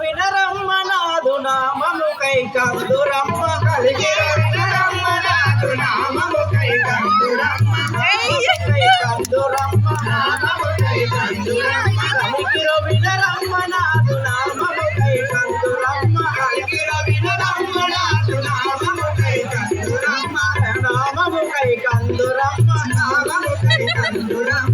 వినరమ్మ నాదు నామము కై కందురమ్మ కలిగిరో వినరమ్మ నాదు నామము కై కందురమ్మ కై కందురమ్మ నామము కై కందురమ్మ కలిగిరో వినరమ్మ నాదు నామము కై కందురమ్మ కలిగిరో వినరమ్మ నాదు నామము కై కందురమ్మ నామము కై కందురమ్మ నామము కై కందురమ్మ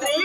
శ్రీ